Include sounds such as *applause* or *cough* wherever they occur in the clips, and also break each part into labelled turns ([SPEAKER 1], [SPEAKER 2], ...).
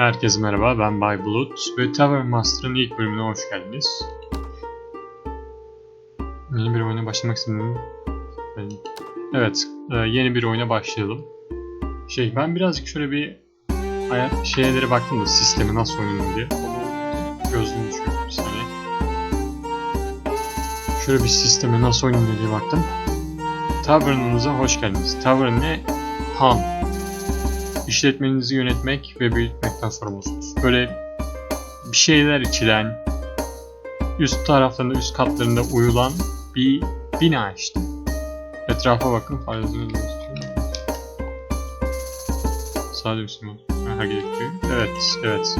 [SPEAKER 1] Herkese merhaba, ben Bay Bulut ve Tavern Master'ın ilk bölümüne hoş geldiniz. Yeni bir oyuna başlamak istedim. Evet, e, yeni bir oyuna başlayalım. Şey, ben birazcık şöyle bir şeylere baktım da sistemi nasıl oynanıyor diye. Onu gözlüğünü düşürdüm bir saniye. Şöyle bir sisteme nasıl oynanıyor diye baktım. Tavern'ınıza hoş geldiniz. Tavern ne? Han. İşletmenizi yönetmek ve büyütmekten sorumlusunuz. Böyle bir şeyler içilen, üst taraflarında, üst katlarında uyulan bir bina işte. Etrafa bakın, faydalı Sade misin bu? Ha, gerekiyor. Evet, evet.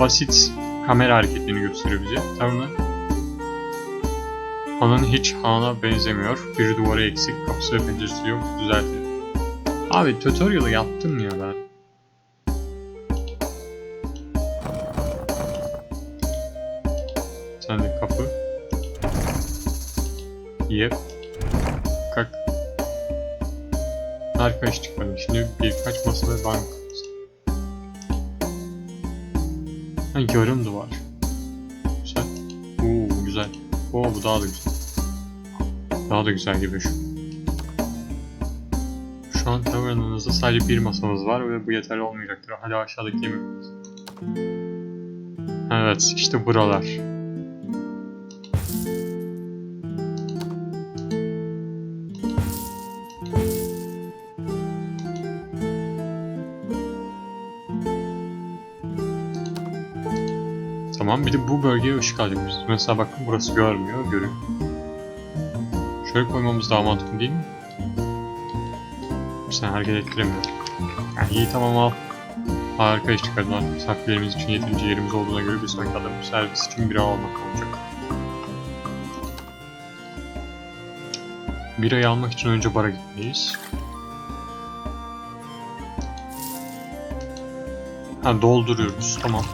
[SPEAKER 1] Basit kamera hareketlerini gösteriyor bize. Mı? Hanın hiç Han'a benzemiyor. Bir duvarı eksik, kapısı ve penceresi yok. Düzeltin. Abi tutorial'ı yaptım ya ben. Da güzel gibi şu. Şu an tavernanızda sadece bir masamız var ve bu yeterli olmayacaktır. Hadi aşağıdaki yemeğimiz. Evet, işte buralar. Tamam, bir de bu bölgeye ışık alacağız. Mesela bakın burası görmüyor, görüyor. Şöyle koymamız daha mantıklı değil mi? Sen hareket ettiremiyor. Yani iyi tamam al. Harika iş çıkardın artık misafirlerimiz için yeterince yerimiz olduğuna göre bir sonraki adım servis için bira almak olacak. Birayı almak için önce bara gitmeliyiz. Ha dolduruyoruz tamam.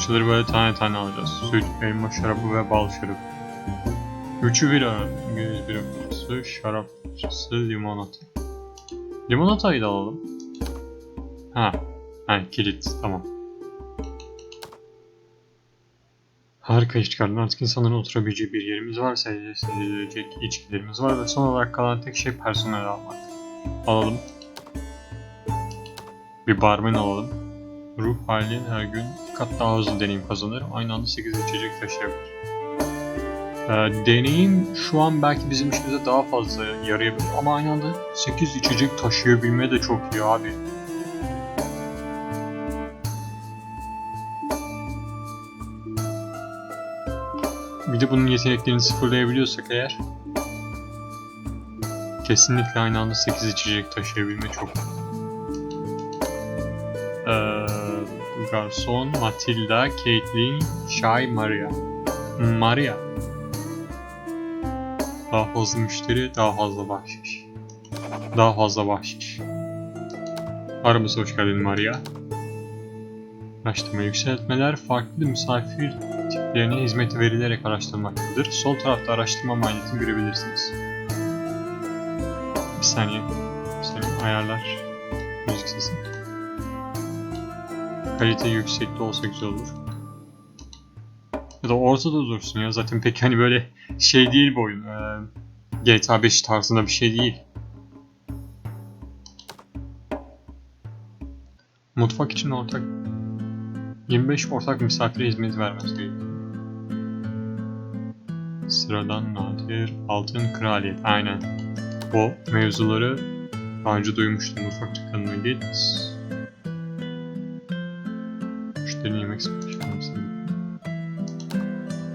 [SPEAKER 1] Şunları böyle tane tane alacağız. Süt, elma şarabı ve bal şarabı. Üçü bir arada. İngiliz bir kutusu, şarap kutusu, limonata. Limonatayı da alalım. Ha. Ha kilit. Tamam. Harika iş çıkardın. Artık insanların oturabileceği bir yerimiz var. Seyredilecek içkilerimiz var ve son olarak kalan tek şey personel almak. Alalım. Bir barmen alalım. Ruh hali her gün kat daha hızlı deneyim kazanır. Aynı anda 8 içecek taşıyabilir. Ee, deneyim şu an belki bizim işimize daha fazla yarayabilir ama aynı anda 8 içecek taşıyabilme de çok iyi abi. Bir de bunun yeteneklerini sıfırlayabiliyorsak eğer kesinlikle aynı anda 8 içecek taşıyabilme çok ee, Garson, Matilda, Caitlin, Shy, Maria. Maria. Daha fazla müşteri, daha fazla bahşiş. Daha fazla bahşiş. Aramıza hoş geldin Maria. Araştırma yükseltmeler farklı misafir tiplerine hizmet verilerek araştırmaktadır. Sol tarafta araştırma maliyetini görebilirsiniz. Bir saniye. Bir saniye ayarlar. Müzik sesi. Kalite yüksekte olsa güzel olur. Ya da ortada dursun ya zaten pek hani böyle şey değil bu oyun. Ee, GTA 5 tarzında bir şey değil. Mutfak için ortak 25 ortak misafire hizmet vermesi gerekiyor. Sıradan nadir altın kraliyet aynen. O mevzuları daha önce duymuştum mutfak dükkanına git.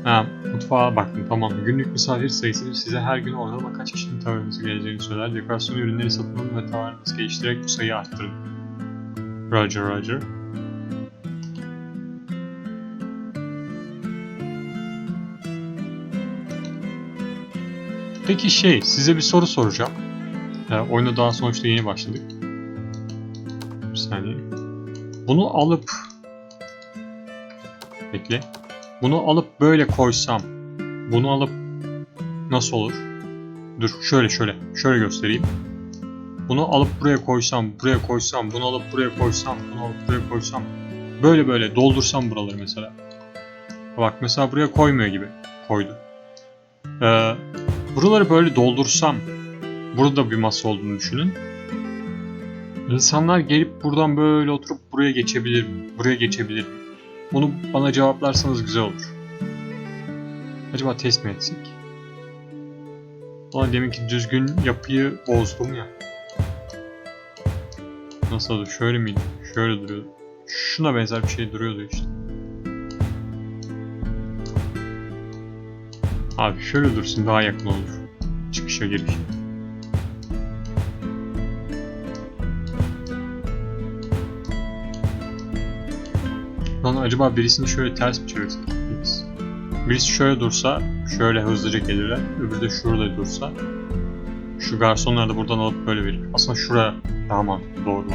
[SPEAKER 1] Ha, mutfağa baktım tamam. Günlük misafir sayısı size her gün ortalama kaç kişinin tavanınıza geleceğini söyler. Dekorasyon ürünleri satın ve tavanınızı geliştirerek bu sayıyı arttırın. Roger Roger. Peki şey, size bir soru soracağım. Ee, oyuna daha sonuçta yeni başladık. Bir saniye. Bunu alıp... Bekle. Bunu alıp böyle koysam, bunu alıp nasıl olur? Dur şöyle şöyle, şöyle göstereyim. Bunu alıp buraya koysam, buraya koysam, bunu alıp buraya koysam, bunu alıp buraya koysam. Böyle böyle doldursam buraları mesela. Bak mesela buraya koymuyor gibi. Koydu. Ee, buraları böyle doldursam. Burada bir masa olduğunu düşünün. İnsanlar gelip buradan böyle oturup buraya geçebilir mi? Buraya geçebilir mi? Bunu bana cevaplarsanız güzel olur. Acaba test mi etsek? Ulan deminki düzgün yapıyı bozdum ya. Nasıl Şöyle miydi? Şöyle duruyordu. Şuna benzer bir şey duruyordu işte. Abi şöyle dursun daha yakın olur. Çıkışa girişe. Lan acaba birisini şöyle ters mi çevirsek? Biz. Birisi şöyle dursa, şöyle hızlıca gelirler. Öbürü de şurada dursa. Şu garsonlar da buradan alıp böyle verir. Aslında şuraya daha mantıklı doğru.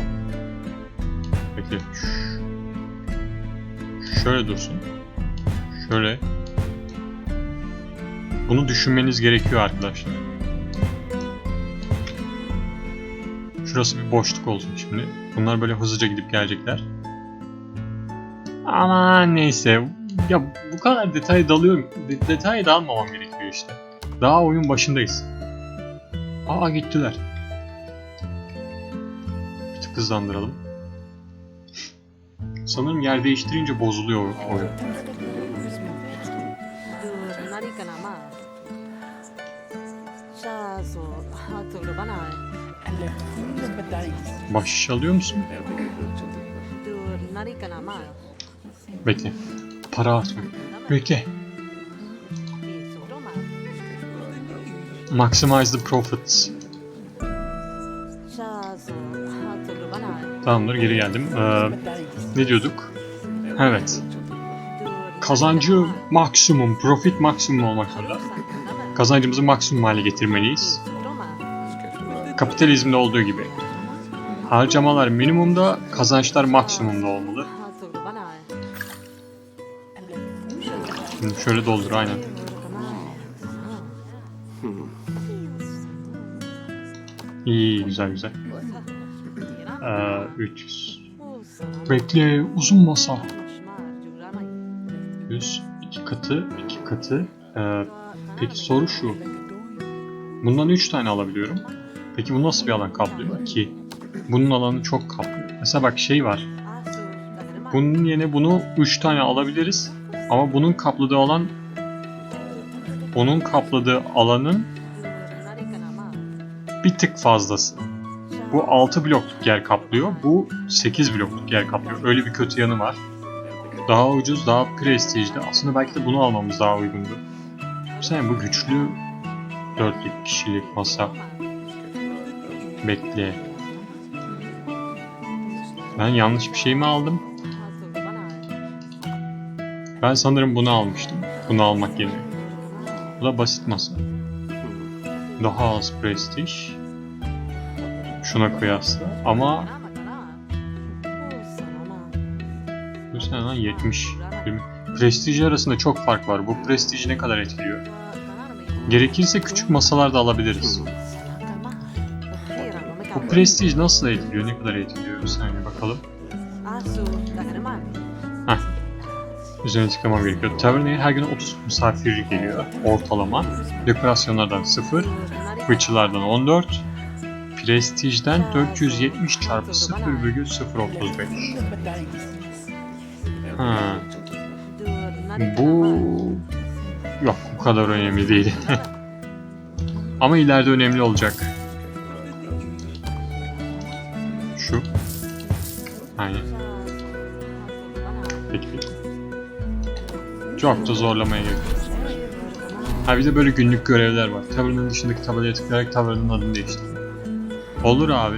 [SPEAKER 1] Bekle. Ş- Şöyle dursun. Şöyle. Bunu düşünmeniz gerekiyor arkadaşlar. Şurası bir boşluk olsun şimdi. Bunlar böyle hızlıca gidip gelecekler. Ama neyse. Ya bu kadar detay dalıyorum. De detay dalmamam gerekiyor işte. Daha oyun başındayız. Aa gittiler. Bir tık hızlandıralım. Sanırım yer değiştirince bozuluyor oyun. Baş alıyor musun? Bekle. Para atma. Bekle. Maximize the profits.
[SPEAKER 2] Tamam,
[SPEAKER 1] Tamamdır geri geldim. Ee, ne diyorduk? Evet. Kazancı maksimum, profit maksimum olmak zorunda. Kazancımızı maksimum hale getirmeliyiz. Kapitalizmde olduğu gibi. Harcamalar minimumda, kazançlar maksimumda olmalı. Şimdi şöyle doldur aynen. İyi güzel güzel. Ee, 300. Bekle uzun masa. 100, iki katı, iki katı. Ee, peki soru şu. Bundan 3 tane alabiliyorum. Peki bu nasıl bir alan kaplıyor ki? Bunun alanı çok kaplıyor. Mesela bak şey var. Bunun yerine bunu 3 tane alabiliriz. Ama bunun kapladığı alan onun kapladığı alanın bir tık fazlası. Bu 6 blokluk yer kaplıyor. Bu 8 blokluk yer kaplıyor. Öyle bir kötü yanı var. Daha ucuz, daha prestijli. Aslında belki de bunu almamız daha uygundu. Sen bu güçlü dörtlük kişilik masa. Bekle. Ben yanlış bir şey mi aldım? Ben sanırım bunu almıştım. Bunu almak yerine. Bu da basit masa. Daha az prestij. Şuna kıyasla. Ama bu sene lan 70. Prestij arasında çok fark var. Bu prestij ne kadar etkiliyor? Gerekirse küçük masalar da alabiliriz. Bu prestij nasıl etkiliyor? Ne kadar etkiliyor? Bir saniye bakalım. Üzerine tıklamam gerekiyor. Taverneye her gün 30 misafir geliyor ortalama. Dekorasyonlardan 0, fıçılardan 14, prestijden 470 çarpı 0,035. Ha, bu yok bu kadar önemli değil. *laughs* Ama ileride önemli olacak. Şu. Aynen. Çok da zorlamaya gerek yok. Ha bir de böyle günlük görevler var. Tavernın dışındaki tabelaya tıklayarak tavernın adını değiştir. Olur abi.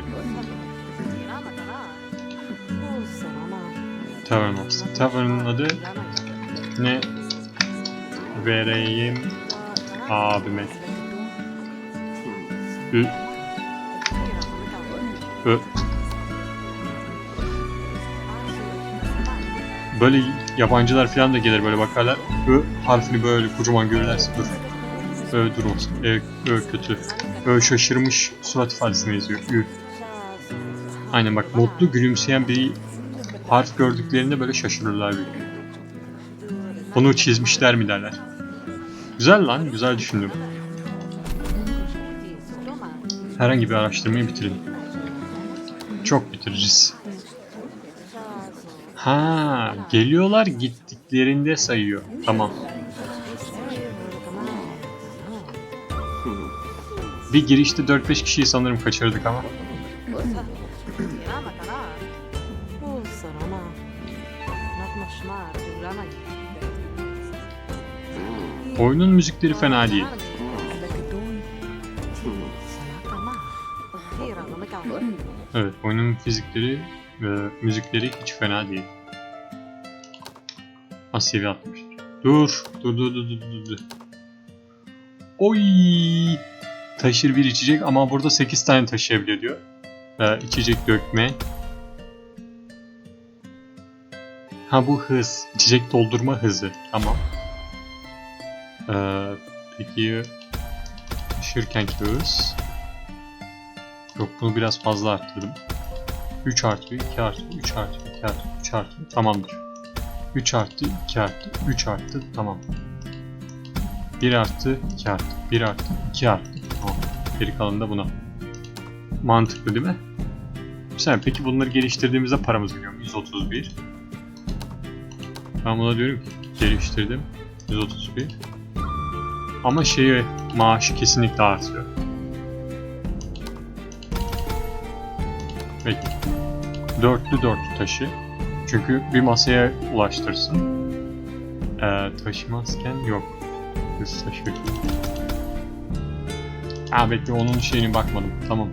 [SPEAKER 1] Tavern olsun. Tavernın adı ne vereyim abime? Ü. Ö. Böyle yabancılar falan da gelir böyle bakarlar. Ö harfini böyle kocaman görürlerse dur. Ö dur olsun. Ö, ö kötü. Ö şaşırmış surat ifadesini yazıyor. Ü. Aynen bak mutlu gülümseyen bir harf gördüklerinde böyle şaşırırlar bir. Bunu çizmişler mi derler. Güzel lan, güzel düşündüm. Herhangi bir araştırmayı bitirin. Çok bitiririz. Ha, geliyorlar gittiklerinde sayıyor. Tamam. Bir girişte 4-5 kişiyi sanırım kaçırdık ama. Oyunun müzikleri fena değil. Evet, oyunun fizikleri ve müzikleri hiç fena değil. Az seviye atmış. Dur, dur, dur, dur, dur, dur. Oy! Taşır bir içecek ama burada 8 tane taşıyabiliyor diyor. Ee, içecek dökme. Ha bu hız. İçecek doldurma hızı. Tamam. Ee, peki taşırkenki hız. Yok bunu biraz fazla arttırdım. 3 artı 2 artı 3 artı 2 artı 3 artı tamamdır. 3 artı 2 artı 3 artı tamam. 1 artı 2 artı 1 artı 2 artı tamam. Geri kalanı da buna. Mantıklı değil mi? Güzel. Peki bunları geliştirdiğimizde paramız gidiyor mu? 131. Ben buna diyorum ki geliştirdim. 131. Ama şeyi maaşı kesinlikle artıyor. Peki. Dörtlü dörtlü taşı. Çünkü bir masaya ulaştırsın. Ee, taşımazken yok. Hız taşı. Ha bekle onun şeyine bakmadım. Tamam.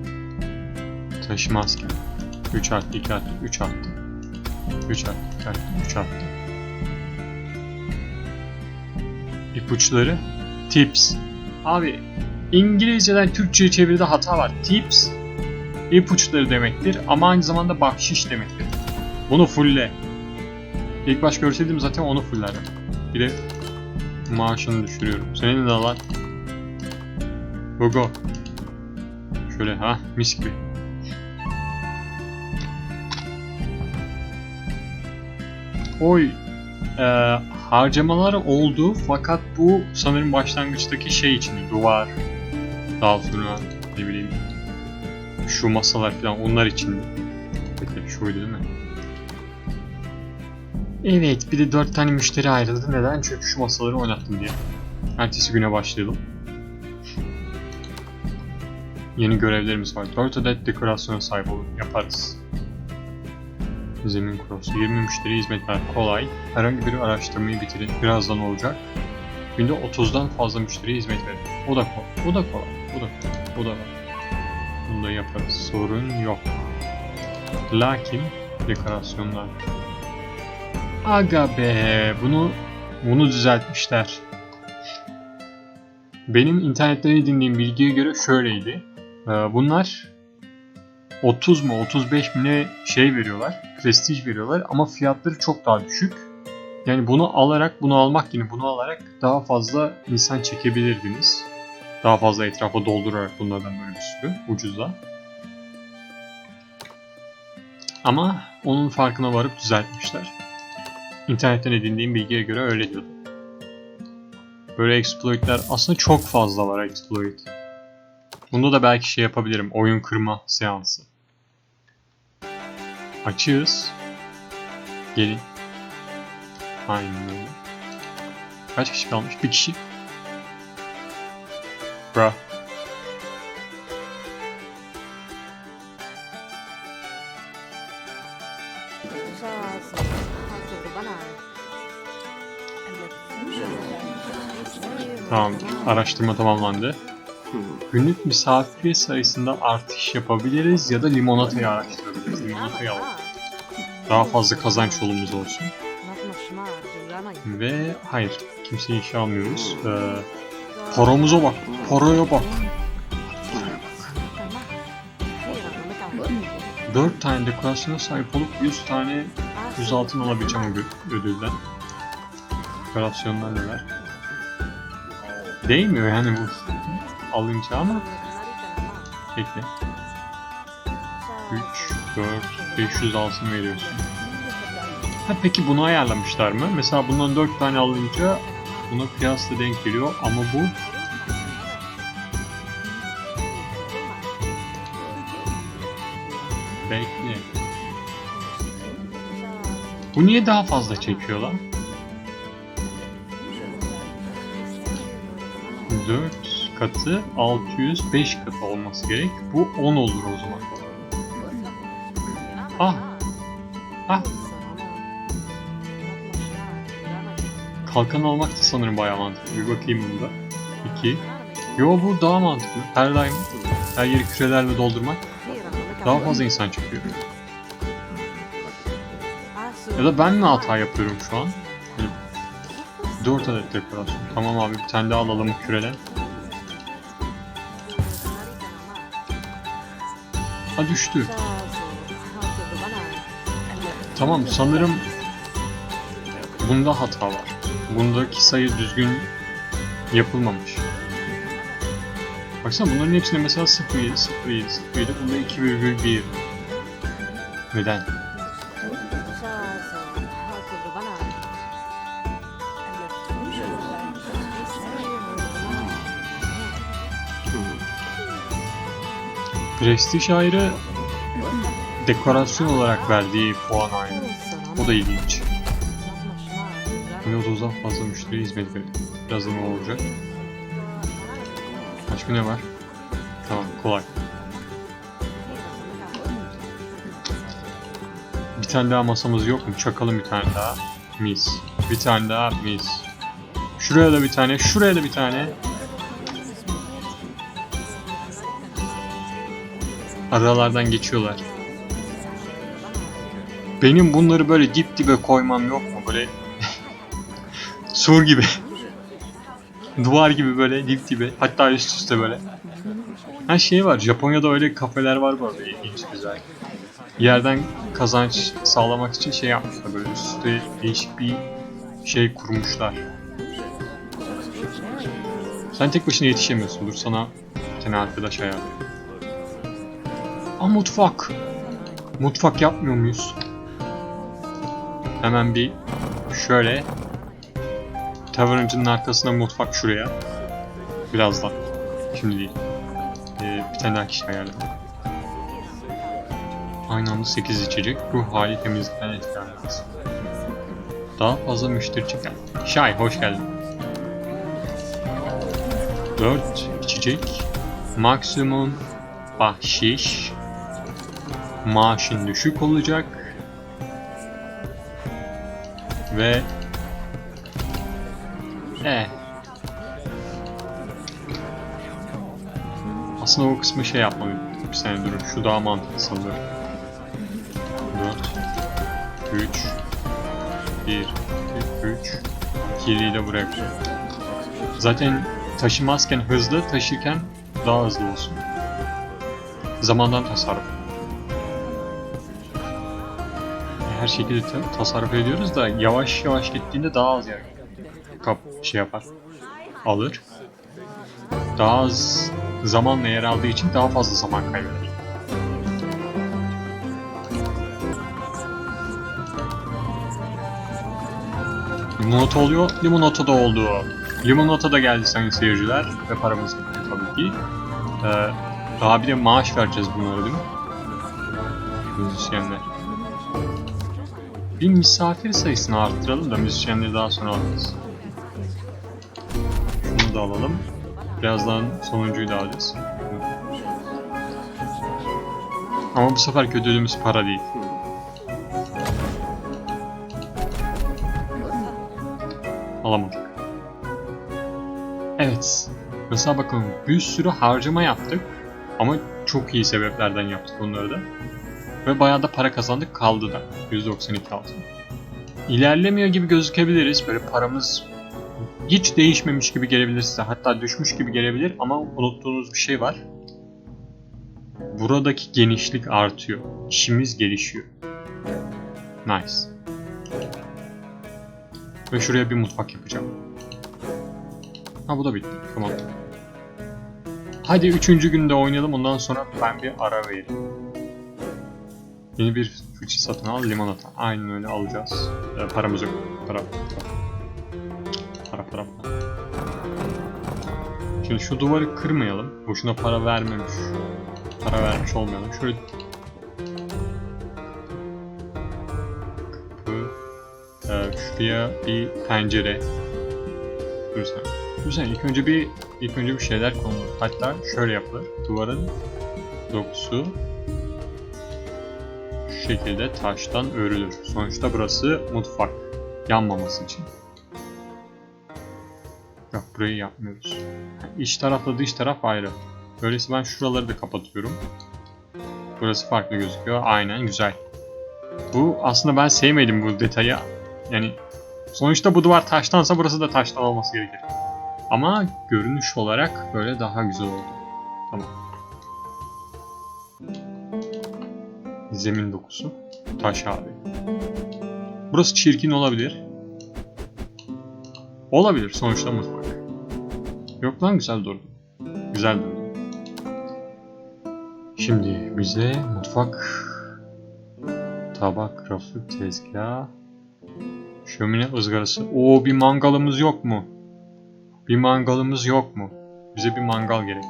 [SPEAKER 1] Taşımazken. 3 arttı 2 arttı 3 arttı. 3 arttı 2 arttı 3 arttı. İpuçları. Tips. Abi İngilizceden Türkçe'ye çeviride hata var. Tips ipuçları demektir ama aynı zamanda bahşiş demektir. Bunu fulle. İlk baş görseydim zaten onu fullerdim. Bir de maaşını düşürüyorum. Senin de lan. Gogo. Şöyle ha mis gibi. Oy. Ee, harcamaları oldu fakat bu sanırım başlangıçtaki şey için duvar. Daha sonra ne bileyim şu masalar falan onlar için. Şuydu değil mi? Evet bir de 4 tane müşteri ayrıldı. Neden? Çünkü şu masaları oynattım diye. Ertesi güne başlayalım. Yeni görevlerimiz var. 4 adet dekorasyona sahip olun. Yaparız. Zemin cross. 20 müşteri hizmet ver. Kolay. Herhangi bir araştırmayı bitirin. Birazdan olacak. Günde 30'dan fazla müşteri hizmet verin. O da kolay. O da kolay. O da kolay. O da var. Bunu da yaparız. Sorun yok. Lakin dekorasyonlar. Aga be bunu bunu düzeltmişler. Benim internetten edindiğim bilgiye göre şöyleydi. Ee, Bunlar 30 mu 35 mi ne şey veriyorlar. Prestij veriyorlar ama fiyatları çok daha düşük. Yani bunu alarak bunu almak yine bunu alarak daha fazla insan çekebilirdiniz. Daha fazla etrafa doldurarak bunlardan böyle bir sürü ucuzla. Ama onun farkına varıp düzeltmişler. İnternetten edindiğim bilgiye göre öyle diyordu. Böyle exploitler aslında çok fazla var exploit. Bunda da belki şey yapabilirim. Oyun kırma seansı. Açığız. Gelin. Aynen öyle. Kaç kişi kalmış? Bir kişi. Bra. Tamam. Araştırma tamamlandı. Günlük misafir sayısında artış yapabiliriz ya da limonatayı araştırabiliriz. Limonatayı alalım. Daha fazla kazanç yolumuz olsun. Ve hayır. Kimseyi işe almıyoruz. Ee, Paramıza bak. Paraya bak. 4 tane dekorasyona sahip olup 100 tane 100 altın alabileceğim ödülden. Dekorasyonlar neler? Değmiyor yani bu alınca ama bekle. 3, 4, 500 altın veriyorsun. Ha peki bunu ayarlamışlar mı? Mesela bundan 4 tane alınca buna kıyasla denk geliyor ama bu bekle. Bu niye daha fazla çekiyor lan? 4 katı 600 5 katı olması gerek. Bu 10 olur o zaman. Ah. Ah. Kalkan almak da sanırım bayağı mantıklı. Bir bakayım bunda. 2. Yo bu daha mantıklı. Her daim her yeri kürelerle doldurmak daha fazla insan çekiyor. Ya da ben mi hata yapıyorum şu an? Hani 4 adet dekorasyon. Tamam abi bir tane daha alalım küreden. Ha düştü. Tamam sanırım bunda hata var. Bundaki sayı düzgün yapılmamış. Baksana bunların hepsinde mesela 07, 07, 07, bunda 2,1. Neden? Prestij ayrı, dekorasyon olarak verdiği puan ayrı. O da ilginç. Yine 30'dan fazla müşteri hizmet veriyor. Birazdan o olacak. Başka ne var? Tamam kolay. Bir tane daha masamız yok mu? Çakalım bir tane daha. Mis. Bir tane daha mis. Şuraya da bir tane, şuraya da bir tane. Aralardan geçiyorlar. Benim bunları böyle dip dibe koymam yok mu? Böyle *laughs* sur gibi. *laughs* Duvar gibi böyle dip dibe. Hatta üst üste böyle. Her şey var. Japonya'da öyle kafeler var bu arada. İlginç güzel. Yerden kazanç sağlamak için şey yapmışlar böyle üst üste değişik bir şey kurmuşlar. Sen tek başına yetişemiyorsun. Dur sana bir arkadaş ayarlayayım. Aa mutfak. Mutfak yapmıyor muyuz? Hemen bir şöyle Taverncının arkasına mutfak şuraya. Birazdan. Şimdi değil. Ee, bir tane daha kişi ayarladım. Aynı anda 8 içecek. Ruh hali temizlikten etkilenmez. Daha fazla müşteri çeken. Şay hoş geldin. 4 içecek. Maksimum bahşiş. Maaşın düşük olacak. Ve e. Aslında o kısmı şey yapmalıyım. Bir saniye durun. Şu daha mantıklı sanırım. 4 3 1 2 3 2'liyi de buraya. Zaten taşımazken hızlı, taşırken daha hızlı olsun. Zamandan tasarruf. Her şekilde ta- tasarruf ediyoruz da yavaş yavaş gittiğinde daha az yer kap şey yapar. Alır. Daha az zamanla yer aldığı için daha fazla zaman kaybeder. Limonata oluyor, limonata da oldu. Limonata da geldi sayın seyirciler ve paramız gitti tabii ki. Ee, daha bir de maaş vereceğiz bunlara değil mi? Müzisyenler. Bir misafir sayısını arttıralım da müzisyenleri daha sonra alırız. Şunu da alalım. Birazdan sonuncuyu da alacağız. Ama bu sefer ödülümüz para değil. Alamadık. Evet. Mesela bakın bir sürü harcama yaptık. Ama çok iyi sebeplerden yaptık bunları da. Ve bayağı da para kazandık kaldı da. 192 altın. İlerlemiyor gibi gözükebiliriz. Böyle paramız hiç değişmemiş gibi gelebilir size. Hatta düşmüş gibi gelebilir ama unuttuğunuz bir şey var. Buradaki genişlik artıyor. İşimiz gelişiyor. Nice. Ve şuraya bir mutfak yapacağım. Ha bu da bitti. Tamam. Hadi üçüncü günde oynayalım ondan sonra ben bir ara vereyim. Yeni bir fıçı satın al limonata. Aynen öyle alacağız. Ee, paramız yok. Para. Para para para. Şimdi şu duvarı kırmayalım. Boşuna para vermemiş. Para vermiş olmayalım. Şöyle kapı. Ee, şuraya bir pencere. Güzel. Güzel. İlk önce bir ilk önce bir şeyler konulur. Hatta şöyle yapılır. Duvarın dokusu şekilde taştan örülür. Sonuçta burası mutfak. Yanmaması için. Yok burayı yapmıyoruz. İç tarafla dış taraf ayrı. Öyleyse ben şuraları da kapatıyorum. Burası farklı gözüküyor. Aynen güzel. Bu aslında ben sevmedim bu detayı. Yani sonuçta bu duvar taştansa burası da taştan olması gerekir. Ama görünüş olarak böyle daha güzel oldu. Tamam. Zemin dokusu. Taş abi. Burası çirkin olabilir. Olabilir sonuçta mutfak. Yok lan güzel durdu. Güzel durdu. Şimdi bize mutfak tabak, rafı, tezgah, şömine ızgarası. Oo bir mangalımız yok mu? Bir mangalımız yok mu? Bize bir mangal gerek.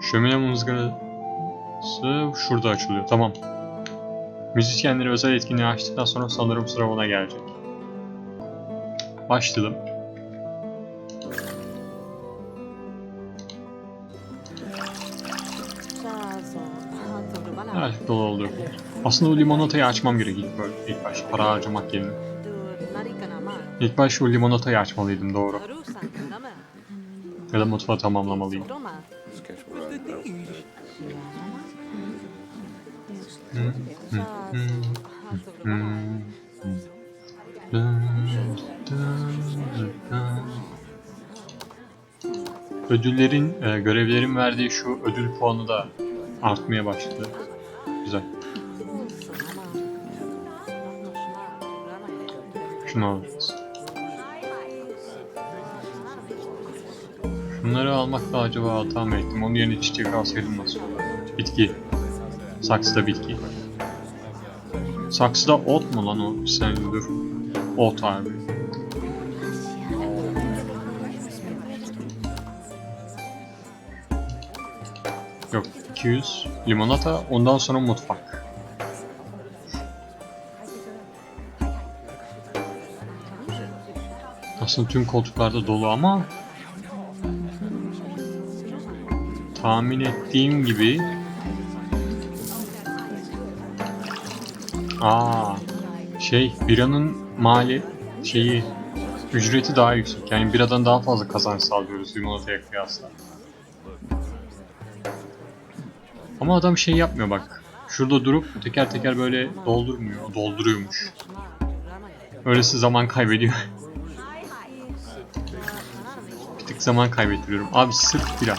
[SPEAKER 1] Şömine ızgarası şurada açılıyor. Tamam. Müzisyenleri özel etkinliği açtıktan sonra sanırım sıra ona gelecek. Başladım. Evet, dolu oldu. Aslında o limonatayı açmam gerekiyordu böyle ilk başta para harcamak yerine. İlk başta o limonatayı açmalıydım doğru. Ya da mutfağı tamamlamalıyım. Ödüllerin, e, görevlerin verdiği şu ödül puanı da artmaya başladı. Güzel. Şunu alacağız. Şunları almakla acaba hata mı ettim? Onun yerine çiçek alsaydım nasıl olur? Bitki. Saksıda bitki. Saksıda ot mu lan o? Sen dur. Ot abi. Yok 200 limonata ondan sonra mutfak. Aslında tüm koltuklarda dolu ama tahmin ettiğim gibi Aa, şey biranın mali şeyi ücreti daha yüksek. Yani biradan daha fazla kazanç sağlıyoruz limonataya kıyasla. Ama adam şey yapmıyor bak. Şurada durup teker teker böyle doldurmuyor. Dolduruyormuş. Öylesi zaman kaybediyor. Bir tık zaman kaybettiriyorum. Abi sırf bira.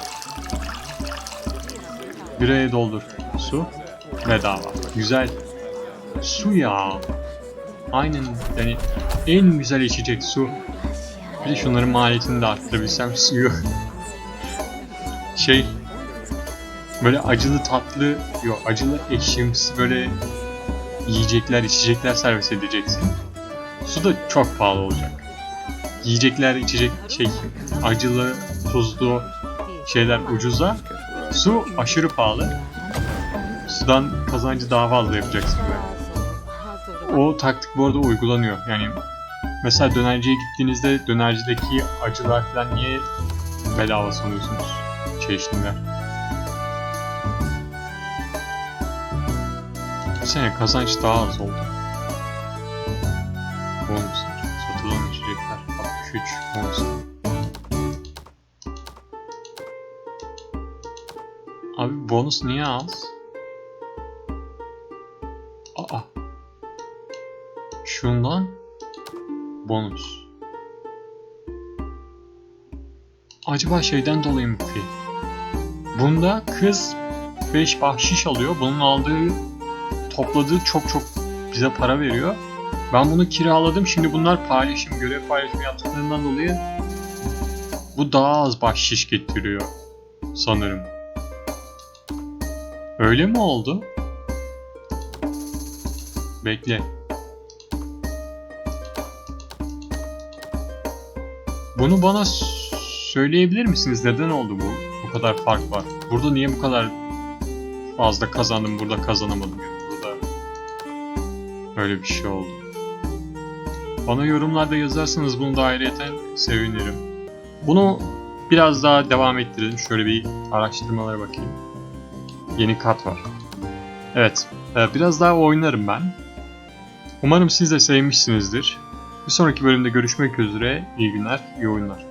[SPEAKER 1] Biraya doldur. Su. Bedava. Güzel. Su ya. Aynen yani en güzel içecek su. Bir de şunların maliyetini de arttırabilsem suyu. *laughs* şey böyle acılı tatlı yok acılı ekşimsi böyle yiyecekler içecekler servis edeceksin. Su da çok pahalı olacak. Yiyecekler içecek şey acılı tuzlu şeyler ucuza. Su aşırı pahalı. Sudan kazancı daha fazla yapacaksın böyle. O taktik bu arada uygulanıyor. Yani mesela dönerciye gittiğinizde dönercideki acılar falan niye bedava sanıyorsunuz? Çeşniler. Bu sene kazanç daha az oldu. Bonus. Satılan içecekler. 63 bonus. Abi bonus niye az? Şundan bonus. Acaba şeyden dolayı mı ki? Bunda kız 5 bahşiş alıyor. Bunun aldığı topladığı çok çok bize para veriyor. Ben bunu kiraladım. Şimdi bunlar paylaşım, görev paylaşımı yaptıklarından dolayı bu daha az bahşiş getiriyor sanırım. Öyle mi oldu? Bekle. Bunu bana söyleyebilir misiniz? Neden oldu bu? Bu kadar fark var. Burada niye bu kadar fazla kazandım, burada kazanamadım? Yani burada böyle bir şey oldu. Bana yorumlarda yazarsanız bunu da ayrıyeten sevinirim. Bunu biraz daha devam ettirelim. Şöyle bir araştırmalara bakayım. Yeni kat var. Evet, e, biraz daha oynarım ben. Umarım siz de sevmişsinizdir. Bir sonraki bölümde görüşmek üzere. İyi günler, iyi oyunlar.